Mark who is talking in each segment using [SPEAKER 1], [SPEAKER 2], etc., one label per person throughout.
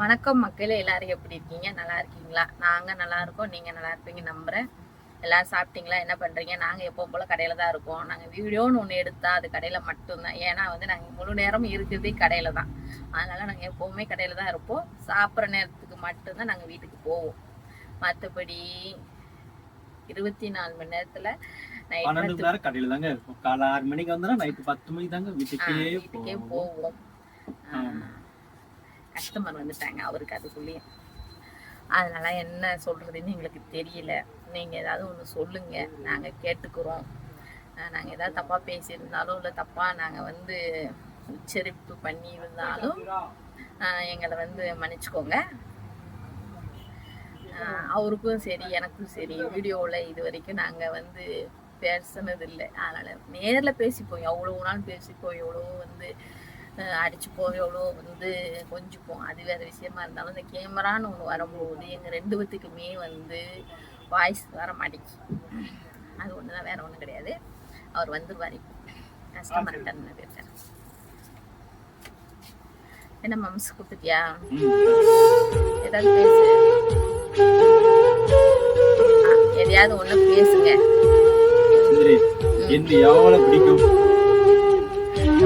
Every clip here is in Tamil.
[SPEAKER 1] வணக்கம் மக்களே எல்லாரும் எப்படி இருக்கீங்க நல்லா இருக்கீங்களா நாங்க நல்லா இருக்கோம் நீங்க நல்லா இருப்பீங்க நம்புறேன் எல்லாரும் சாப்பிட்டீங்களா என்ன பண்றீங்க நாங்க எப்போ போல கடையில தான் இருக்கோம் நாங்க வீடியோன்னு ஒண்ணு எடுத்தால் அது கடையில மட்டும்தான் ஏன்னா வந்து நாங்க முழு நேரமும் இருக்கிறதே கடையில தான் அதனால நாங்க எப்போவுமே கடையில தான் இருப்போம் சாப்பிட்ற நேரத்துக்கு மட்டும்தான் நாங்க வீட்டுக்கு போவோம் மற்றபடி இருபத்தி நாலு மணி நேரத்துல
[SPEAKER 2] பன்னெண்டு கடையில தாங்க இருக்கும் காலை ஆறு மணிக்கு வந்தோம்னா நைட்டு பத்து மணிக்கு தாங்க வீட்டுக்கே
[SPEAKER 1] வீட்டுக்கே போவோம் கஸ்டமர் வந்துட்டாங்க அவருக்கு சொல்லி அதனால என்ன சொல்றதுன்னு எங்களுக்கு தெரியல நீங்க ஏதாவது ஒன்று சொல்லுங்க நாங்க கேட்டுக்கிறோம் நாங்க ஏதாவது தப்பா பேசியிருந்தாலும் இல்லை தப்பா நாங்க வந்து உச்சரிப்பு பண்ணி இருந்தாலும் எங்களை வந்து மன்னிச்சுக்கோங்க அவருக்கும் சரி எனக்கும் சரி வீடியோவில் இது வரைக்கும் நாங்கள் வந்து இல்லை அதனால் நேரில் பேசிப்போம் எவ்வளோ நாள் பேசிப்போம் எவ்வளோ வந்து அடிச்சுப்போ எவ்வளோ வந்து கொஞ்சிப்போம் அது வேறு விஷயமா இருந்தாலும் இந்த கேமரான்னு ஒன்று வரும்போது எங்கள் ரெண்டு பேத்துக்குமே வந்து வாய்ஸ் வர மாட்டேங்குது அது ஒன்று தான் வேறு ஒன்றும் கிடையாது அவர் வந்துருவார் கஸ்டமர் டன்னு பேர் என்ன மம்ஸ் கொடுத்துட்டியா ஏதாவது பேசு எதையாவது ஒன்று பேசுங்க
[SPEAKER 2] என்ன எவ்வளோ பிடிக்கும்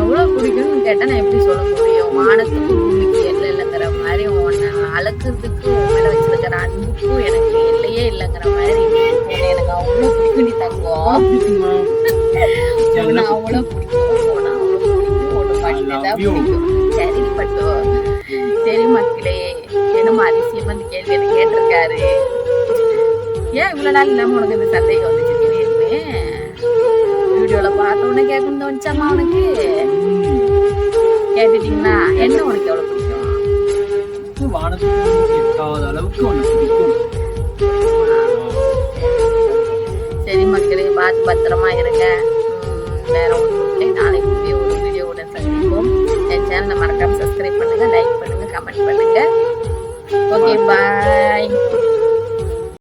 [SPEAKER 1] எவ்வளவு பிடிக்கும்னு கேட்டால் நான் எப்படி சொல்ல முடியும் வானத்துக்கு பூமிக்கு எல்லை இல்லைங்கிற மாதிரி உன்னை அழுக்கிறதுக்கு உங்களை வச்சிருக்கிற அன்புக்கும் எனக்கு இல்லையே இல்லைங்கிற மாதிரி எனக்கு அவ்வளோ பிடிக்கும் நீ தங்குவோம் அவ்வளோ பிடிக்கும் அவ்வளோ பிடிக்கும் சரி சரி மக்களே என்னமோ அதிசயமாக கேட்டிருக்காரு ஏன் இவ்வளோ நாள் இல்லாமல் உனக்கு இந்த சந்தேகம் வந்துச்சு வீடியோல பார்த்தோன்னே கேட்கணும் தோணுச்சாமா உனக்கு கேட்டுட்டீங்களா என்ன உனக்கு எவ்வளவு பிடிக்கும் அளவுக்கு சரி மக்களே பார்த்து பத்திரமா இருங்க வேற ஒன்றும் நாளைக்கு புதிய ஒரு வீடியோவுடன் சந்திப்போம் என் சேனலை மறக்காம சப்ஸ்கிரைப் பண்ணுங்க லைக் பண்ணுங்க கமெண்ட் பண்ணுங்க ஓகே பாய்